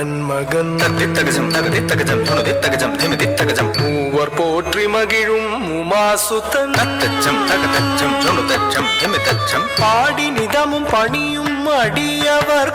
மரன் மகன் தித்தகஜம் தகதித்தகஜம் துணுதித்தகஜம் திமிதித்தகஜம் மூவர் போற்றி மகிழும் உமாசுத்தன். தத்தச்சம் தகதச்சம் துணுதச்சம் திமிதச்சம் பாடி நிதமும் பணியும் அடியவர்.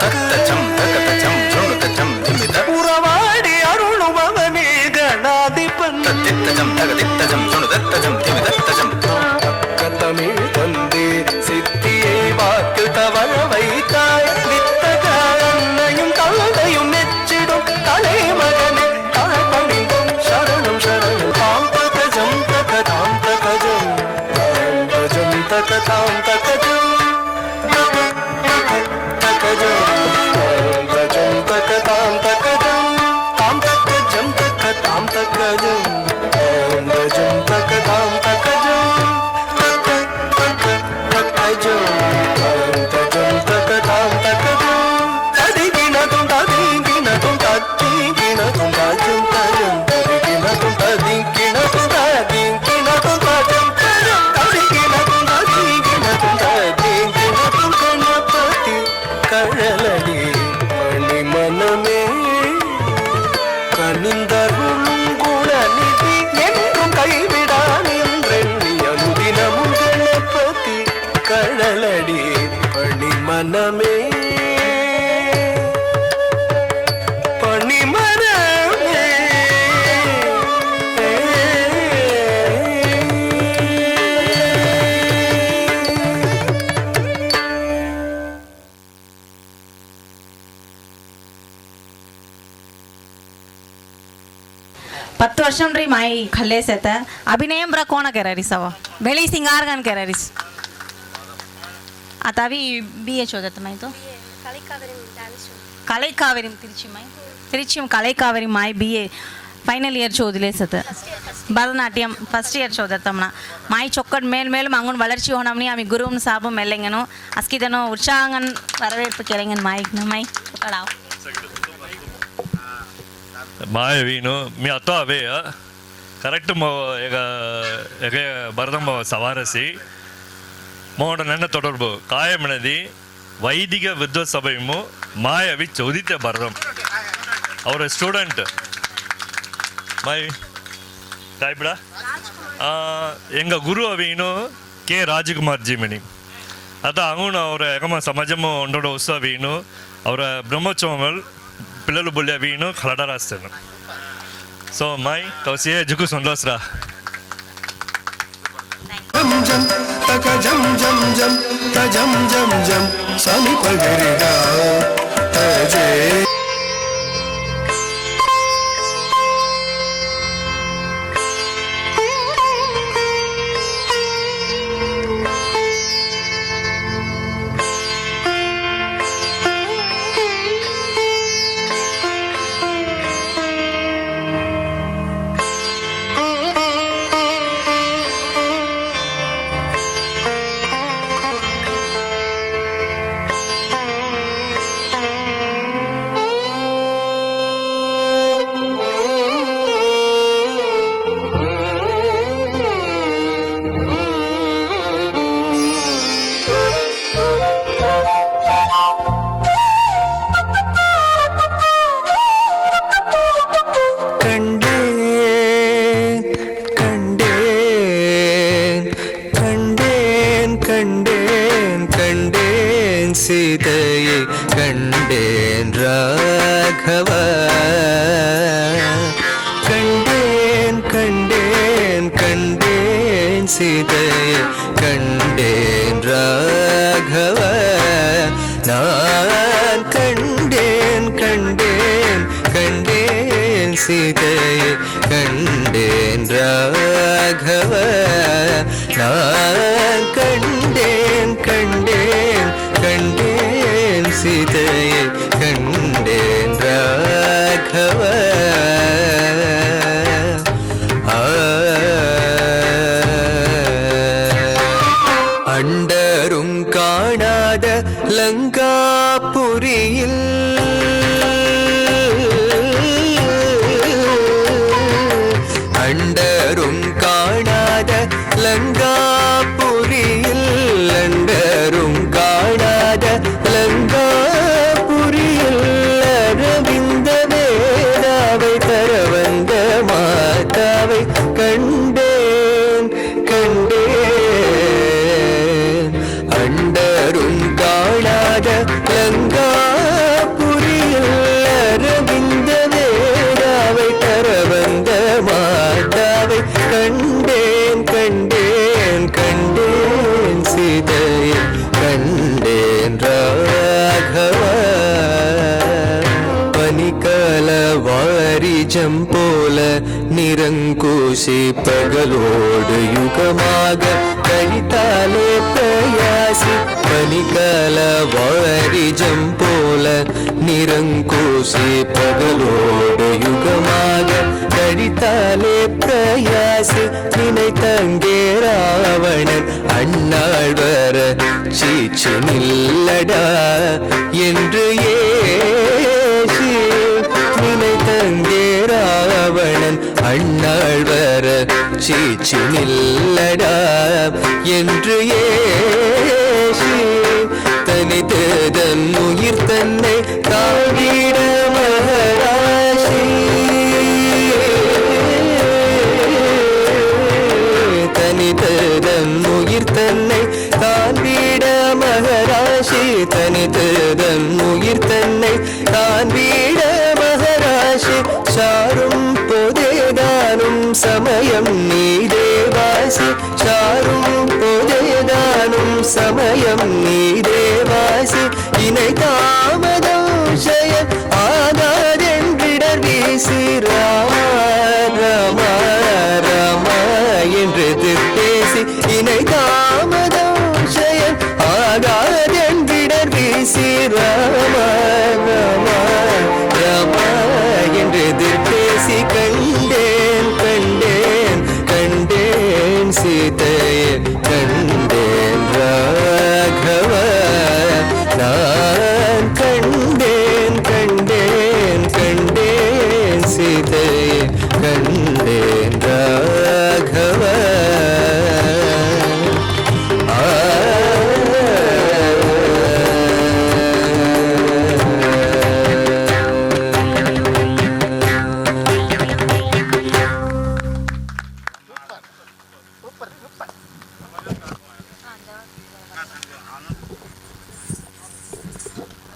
ವರ್ಷನ್ ರೀ ಮಾಯಿ ಖಲ್ಲೇ ಸೇತ ಅಭಿನಯಂ ಬ್ರ ಕೋಣ ಕೆರಾರಿಸ್ ಅವ ಬೆಳಿ ಸಿಂಗಾರ್ಗನ್ ಕೆರಾರಿಸ್ ಅತಾವಿ ಬಿ ಎಚ್ ಓದತ್ತ ಮಾಯಿ ತೋ ಕಲೈ ಕಾವೇರಿ ತಿರುಚಿ ಮಾಯಿ ತಿರುಚಿ ಕಲೈ ಕಾವೇರಿ ಮಾಯಿ ಬಿ ಎ ಫೈನಲ್ ಇಯರ್ ಚೋದಿಲೇ ಸತ ಭರತನಾಟ್ಯಂ ಫಸ್ಟ್ ಇಯರ್ ಚೋದತ್ತಮ್ಮನ ಮಾಯಿ ಚೊಕ್ಕಡ್ ಮೇಲ್ ಮೇಲ್ ಮಂಗುನ್ ವಳರ್ಚಿ ಹೋಣಮ್ನಿ ಆಮಿ ಗುರುಮ್ ಸಾಬು ಮೆಲ್ಲೆಂಗನು ಅಸ್ಕಿದನು ಉತ್ಸಾಹಂಗನ್ ವರವೇற்பು ಕೆರೆಂಗನ್ ಮಾಯಿಗ್ನ ಮಾಯಿ ಚೊಕ್ಕಡಾವ್ Maivino, mi ato avea, correct Bharatam சவாரசி மோட நன்ன தொடர்பு காயமனதி வைதிக வித்வ சபையும் மாயவி சோதித்த பரதம் அவர் ஸ்டூடெண்ட் மாயவி காய்பிடா எங்கள் குரு அவீனு கே ராஜகுமார் ஜிமணி அதான் அவனு அவர் எகம சமாஜமும் ஒன்றோட உற்சவினும் அவரை பிரம்மச்சோமல் పిల్లలు బుల్య వీను కలడ రాస్తాను. సో మై తోసియే జుకు సొందోస్రా జం జం తక జం జం జం జం జం நான் கண்டேன் கண்டேன் கண்டேன் சீதையை கண்டேன் ராகவ. நான் பீஜம் போல நிறங்கூசி பகலோடு யுகமாக கழித்தாலே பிரயாசி பனிகால வாரிஜம் போல நிறங்கூசி பகலோடு யுகமாக கழித்தாலே பிரயாசி நினைத்தங்கே ராவணன் அண்ணாள் வர சீச்சு நில்லடா என்று ஏ அண்ணாள் வர சீச்சு நில்லடா என்று ஏசி. தனித்ததன் உயிர் தன்னை தாங்கிட மகராசி. தனித்ததன் உயிர் தன்னை தாங்கிட மகராசி. தனித்ததன் உயிர் தன்னை தான் வீட பொதேதானும் சமயம் நீ தேவாசி சாரும் பொதேதானும் சமயம் நீ தேவாசி இணை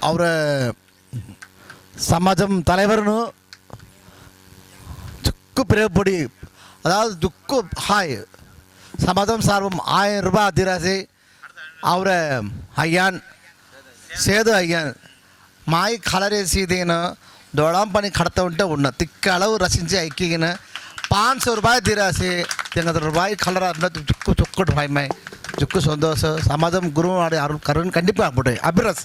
ಅವರ సమాజం தலைவர்னு துக்கு பிறப்படி அதாவது துக்கு ஹாய் சமாஜம் சார்பம் ஆயிரம் ரூபாய் அதிராசி அவரை ஐயான் సేదు అయ్యాను మాయి కలరేసి దేను దొడం పని కడతా ఉంటే ఉన్న తిక్క అలవు రచించి ఐక్కిగిన పాంచ్ సో రూపాయి తీరాసి తింగ రూపాయి కలర్ అన్న చుక్కు చుక్కుడు భాయ్ ருக்கு சந்தோஷம் சமாதம் குருவனுடைய அருள் கருண் கண்டிப்பாக போட்டு அபிரஸ்.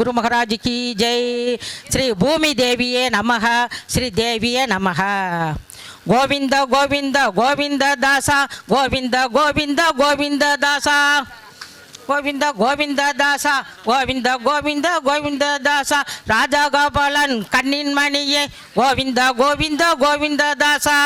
குரு மகாராஜ் கி ஜெய். ஸ்ரீ பூமி தேவியே நமக. ஸ்ரீ தேவியே நமக. கோவிந்த கோவிந்த கோவிந்த தாசா. கோவிந்த கோவிந்த கோவிந்த தாசா. கோவிந்த கோவிந்த தாசா கோவிந்த கோவிந்த கோவிந்த தாசா. ராஜகோபாலன் கண்ணின் மணியே கோவிந்த கோவிந்த கோவிந்த தாசா.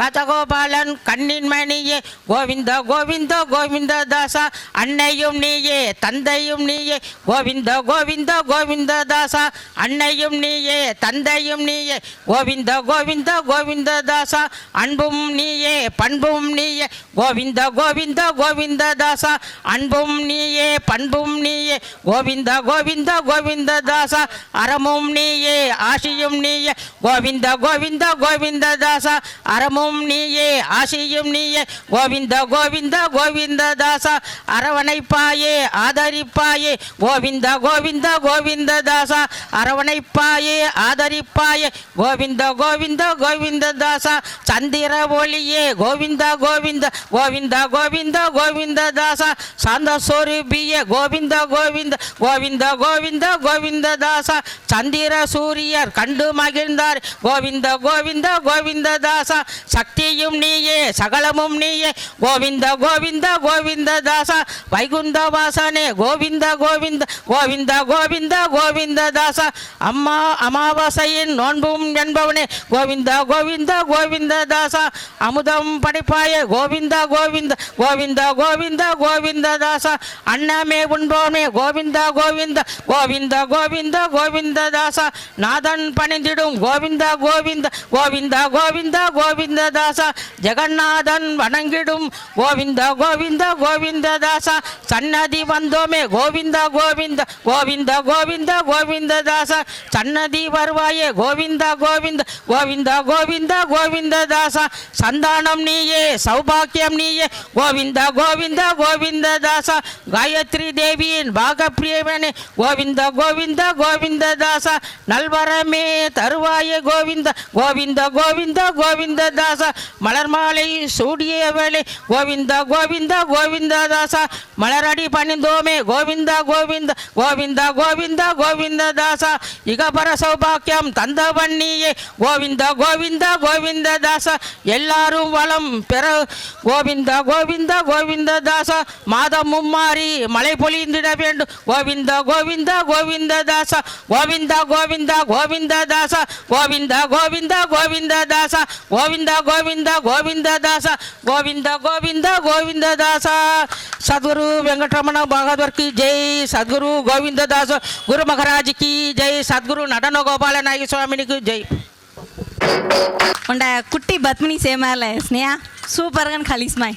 ராஜகோபாலன் கண்ணின் மணியே கோவிந்த கோவிந்த கோவிந்த தாசா. அன்னையும் நீயே தந்தையும் நீயே கோவிந்த கோவிந்த கோவிந்த தாசா. அன்னையும் நீயே தந்தையும் நீயே கோவிந்த கோவிந்த கோவிந்த தாசா. அன்பும் நீயே பண்பும் நீயே கோவிந்த கோவிந்த கோவிந்த தாசா. அன்பும் நீயே பண்பும் நீயே கோவிந்த கோவிந்த கோவிந்த தாசா அறமும் நீயே ஆசியும் நீயே கோவிந்த கோவிந்த கோவிந்த தாசா அறமும் நீயே ஆசியும் நீயே கோவிந்த கோவிந்த கோவிந்த தாசா அரவணைப்பாயே ஆதரிப்பாயே கோவிந்த கோவிந்த கோவிந்த தாசா அரவணைப்பாயே ஆதரிப்பாயே கோவிந்த கோவிந்த கோவிந்த தாசா சந்திர ஒளியே கோவிந்த கோவிந்த கோவிந்த கோவிந்த கோவிந்த தாசா சாந்த சொரூபியே கோவிந்த கோவிந்த கோவிந்த கோவிந்த கோவிந்த தாசா சந்திர சூரியர் கண்டு மகிழ்ந்தார் கோவிந்த கோவிந்த கோவிந்த தாசா சக்தியும் நீயே சகலமும் நீயே கோவிந்த கோவிந்த கோவிந்த தாசா வைகுந்த வாசனே கோவிந்த கோவிந்த கோவிந்த கோவிந்த கோவிந்த தாசா அம்மா அமாவாசையின் நோன்பும் என்பவனே கோவிந்த கோவிந்த கோவிந்த தாசா அமுதம் படைப்பாய கோவிந்த கோவிந்த கோவிந்த கோவிந்த கோவிந்த அண்ணாமே உண்போமே கோவிந்தா கோவிந்தா கோவிந்த கோவிந்தா கோவிந்த தாசா நாதன் பணிந்திடும் கோவிந்தா கோவிந்தா கோவிந்தா கோவிந்தா கோவிந்த தாசா ஜெகநாதன் வணங்கிடும் கோவிந்தா கோவிந்தா கோவிந்த தாசா சன்னதி வந்தோமே கோவிந்தா கோவிந்தா கோவிந்தா கோவிந்தா கோவிந்த தாசா சன்னதி வருவாயே கோவிந்தா கோவிந்தா கோவிந்தா கோவிந்தா கோவிந்த தாசா சந்தானம் நீயே சௌபாக்கியம் நீயே கோவிந்தா கோவிந்தா கோவிந்த தாசா காயத்ரி தேவியின் பாகப்பிரியவனே கோவிந்த கோவிந்த கோவிந்த தாசா நல்வரமே தருவாயே கோவிந்த கோவிந்த கோவிந்த கோவிந்த தாசா மலர் மாலை சூடியவளே கோவிந்த கோவிந்த கோவிந்த தாசா மலரடி பணிந்தோமே கோவிந்த கோவிந்த கோவிந்த கோவிந்த கோவிந்த தாசா இகபர சௌபாக்கியம் தந்தவண்ணியே கோவிந்த கோவிந்த கோவிந்த தாசா எல்லாரும் வளம் பெற கோவிந்த கோவிந்த கோவிந்த தாசா மாதம் மும்மாறி மழை பொழிந்திட வேண்டும் கோவிந்த கோவிந்த கோவிந்த தாசா கோவிந்த கோவிந்த கோவிந்த தாசா கோவிந்த கோவிந்த கோவிந்த தாசா கோவிந்த கோவிந்த கோவிந்த தாசா கோவிந்த கோவிந்த கோவிந்த தாசா சத்குரு வெங்கட்ரமண பகவத்கி ஜெய் சத்குரு கோவிந்த தாச குரு மகாராஜுக்கு ஜெய் சத்குரு நடன கோபால நாயகி சுவாமினிக்கு ஜெய் உண்ட குட்டி பத்மினி சேமால ஸ்னேயா சூப்பர்கன் கலிஸ்மாய்